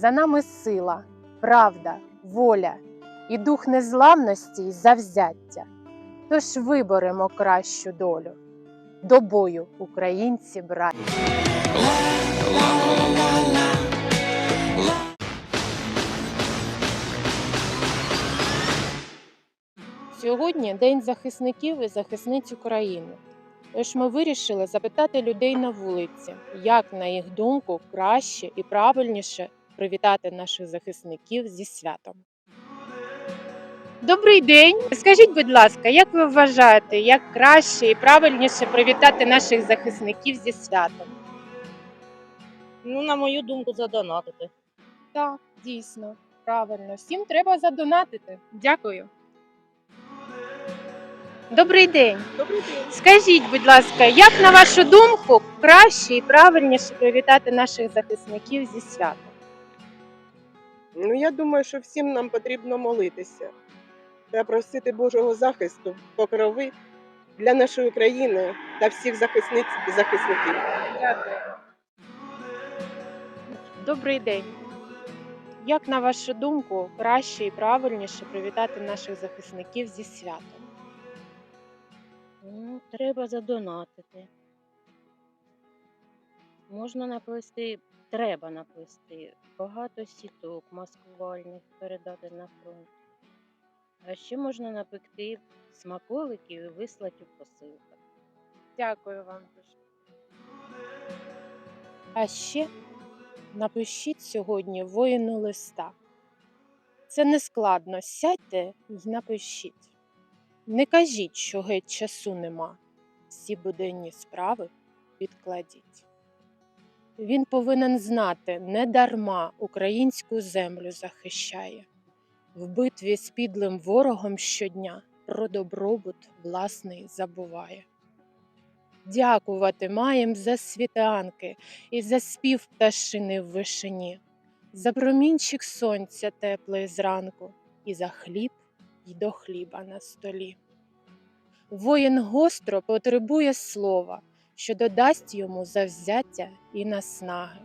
За нами сила, правда, воля і дух незламності й завзяття. Тож виберемо кращу долю. До бою, українці, браття! Сьогодні День захисників і захисниць України. Тож ми вирішили запитати людей на вулиці, як, на їх думку, краще і правильніше привітати наших захисників зі святом. Добрий день! Скажіть, будь ласка, як ви вважаєте, як краще і правильніше привітати наших захисників зі святом? Ну, на мою думку, задонатити. Так, дійсно, правильно. Всім треба задонатити. Дякую. Добрий день. Добрий день. Скажіть, будь ласка, як на вашу думку краще і правильніше привітати наших захисників зі святом? Ну, я думаю, що всім нам потрібно молитися та просити Божого захисту, покрови для нашої країни та всіх захисниць і захисників. Дякую. Добрий день. Як на вашу думку краще і правильніше привітати наших захисників зі святом? Ну, треба задонатити. Можна наплести, треба наплести багато сіток маскувальних передати на фронт. А ще можна напекти смаколиків і вислати у посилках. Дякую вам дуже. А ще напишіть сьогодні воїну листа. Це не складно. Сядьте і напишіть. Не кажіть, що геть часу нема. Всі буденні справи відкладіть. Він повинен знати, не дарма українську землю захищає. В битві з підлим ворогом щодня про добробут власний забуває. Дякувати маєм за світанки і за спів пташини в вишині, за промінчик сонця теплий зранку, і за хліб й до хліба на столі. Воїн гостро потребує слова, що додасть йому завзяття і наснаги,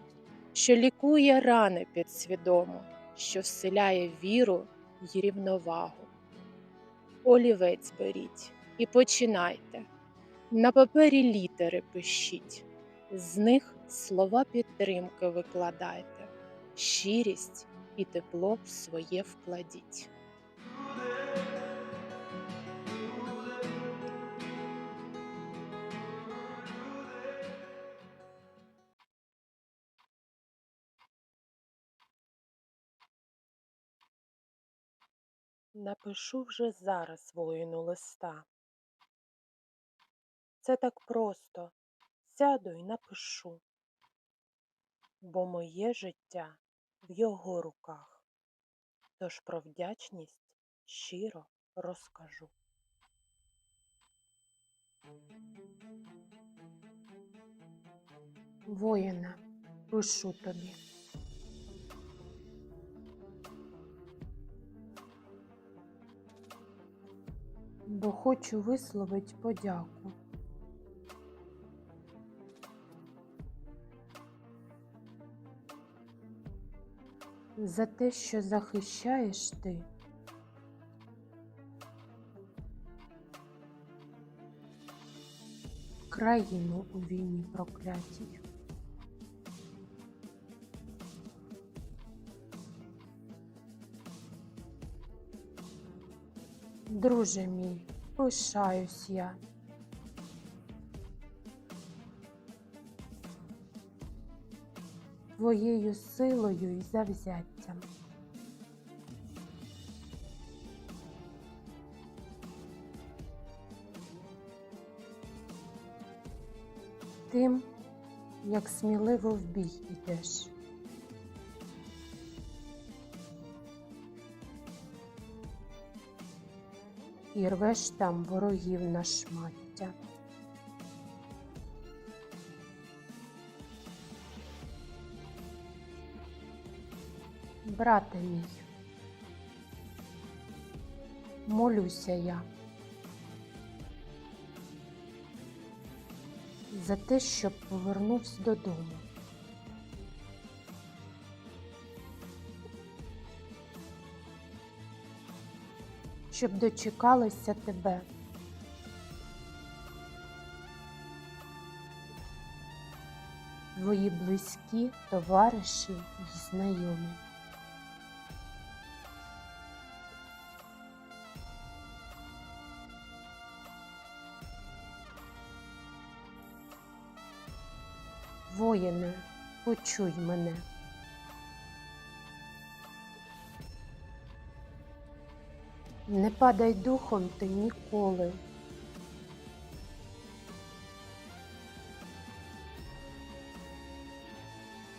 що лікує рани підсвідомо, що вселяє віру й рівновагу. Олівець беріть і починайте. На папері літери пишіть, з них слова підтримки викладайте, щирість і тепло своє вкладіть. Напишу вже зараз воїну листа. Це так просто. Сяду й напишу. Бо моє життя в його руках. Тож про вдячність щиро розкажу. Воїна, пишу тобі. Бо хочу висловить подяку. за те, що захищаєш ти. Країну у війні проклятій. Друже мій, пишаюсь я. твоєю силою і завзяттям. Тим, як сміливо в бій ідеш. І рвеш там ворогів на шмаття. Брате мій, молюся я за те, щоб повернувся додому. Щоб дочекалися тебе. Твої близькі, товариші й знайомі. Воїне, почуй мене. Не падай духом ти ніколи.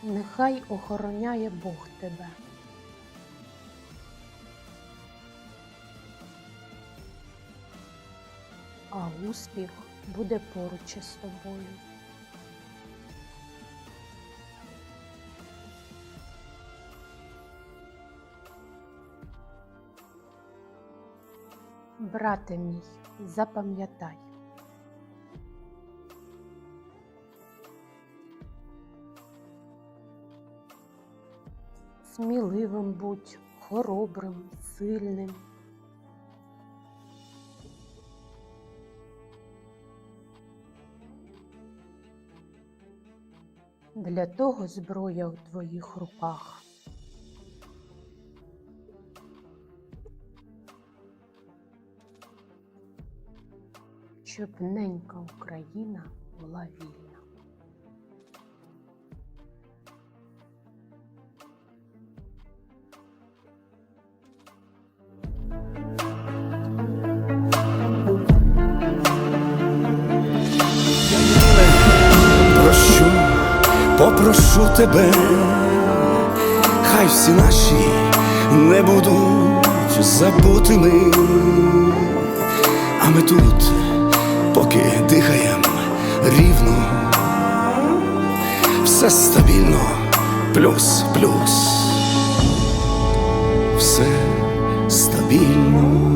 Нехай охороняє Бог тебе. А успіх буде поруч із тобою. Брате мій, запам'ятай. Сміливим будь, хоробрим, сильним. Для того зброя у твоїх руках. Щоб ненька Україна була вільна. Прощу, попрошу тебе, хай всі наші не будуть забутими, а ми тут, поки дихаєм рівно, все стабільно, плюс, плюс, все стабільно.